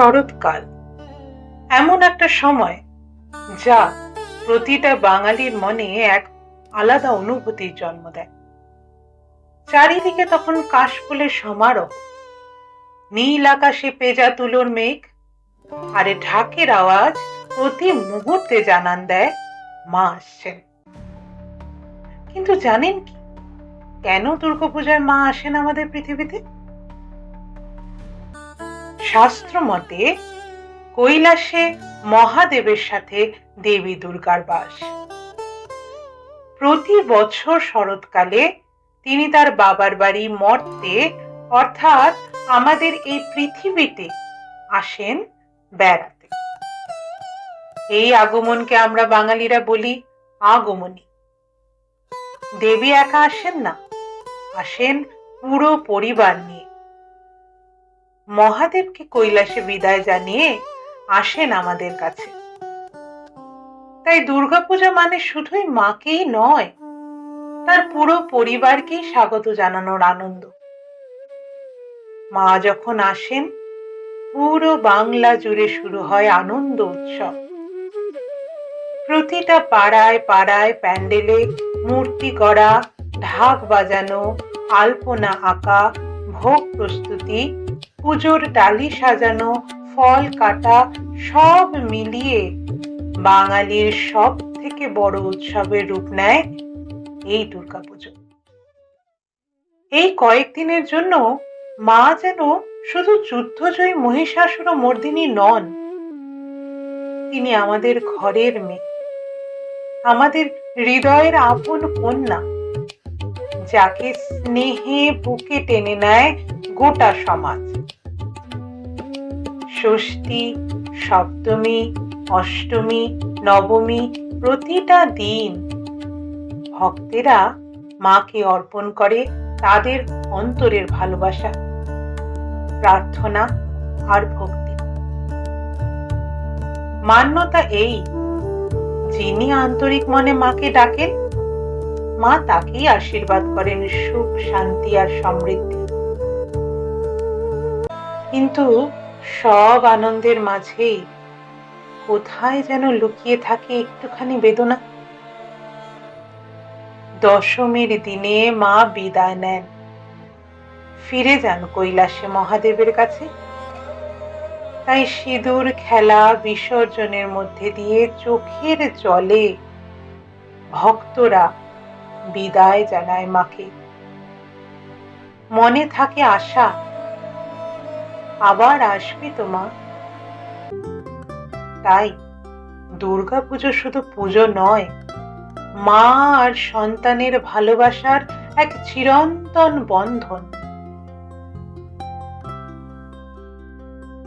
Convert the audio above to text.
শরৎকাল। এমন একটা সময় যা প্রতিটা বাঙালির মনে এক আলাদা অনুভূতির জন্ম দেয়। চারিদিকে তখন কাশফুলের সমারোহ। নীল আকাশে পেজা তুলোর মেঘ আরে ঢাকের আওয়াজ প্রতি মুহূর্তে জানান দেয়, মা আসছেন। কিন্তু জানেন কি? কেন দুর্গাপূজায় মা আসেন আমাদের পৃথিবীতে? শাস্ত্র মতে কৈলাসে মহাদেবের সাথে দেবী দুর্গার বাস। প্রতি বছর শরৎকালে তিনি তার বাবার বাড়ি মর্তে, অর্থাৎ আমাদের এই পৃথিবীতে আসেন বেড়াতে। এই আগমনকে আমরা বাঙালিরা বলি আগমনী। দেবী একা আসেন না, আসেন পুরো পরিবার নিয়ে। মহাদেবকে কৈলাসে বিদায় জানিয়ে আসেন আমাদের কাছে। তাই দুর্গাপূজা মানে শুধুই মাকেই নয়, তার পুরো পরিবারকেই স্বাগত জানানোর আনন্দ। মা যখন আসেন, পুরো বাংলা জুড়ে শুরু হয় আনন্দ উৎসব। প্রতিটা পাড়ায় পাড়ায় প্যান্ডেলে মূর্তি করা ঢাক বাজানো, আলপনা আঁকা, ভোগ প্রস্তুতি পুজোর ডালি সাজানো, ফল কাটা, সব মিলিয়ে বাঙালির সব থেকে বড় উৎসবের রূপ নেয় এই দুর্গাপুজো এই কয়েকদিনের জন্য মা যেন শুধু যুদ্ধজয়ী মহিষাসুর মর্দিনী নন, তিনি আমাদের ঘরের মেয়ে, আমাদের হৃদয়ের আপন কন্যা। যাকে স্নেহে বুকে টেনে নেয় গোটা সমাজ। ষষ্ঠী, সপ্তমী, অষ্টমী, নবমী প্রতিটা দিন ভক্তেরা মাকে অর্পণ করে তাদের অন্তরের ভালোবাসা, প্রার্থনা আর ভক্তি। মান্যতা এই যিনি আন্তরিক মনে মাকে ডাকেন মা তাকেই আশীর্বাদ করেন সুখ, শান্তি আর সমৃদ্ধি। কিন্তু সব আনন্দের মাঝেই কোথায় যেন লুকিয়ে থাকে একটুখানি বেদনা? দশমীর দিনে মা বিদায় নেন। ফিরে যান কৈলাসে মহাদেবের কাছে। তাই সিঁদুর, খেলা, বিসর্জনের মধ্যে দিয়ে চোখের জলে ভক্তরা বিদায় জানায় মাকে। মনে থাকে আশা, আবার আসবি তো মা। তাই দুর্গা পুজো শুধু পুজো নয়, মা আর সন্তানের ভালোবাসার এক চিরন্তন বন্ধন।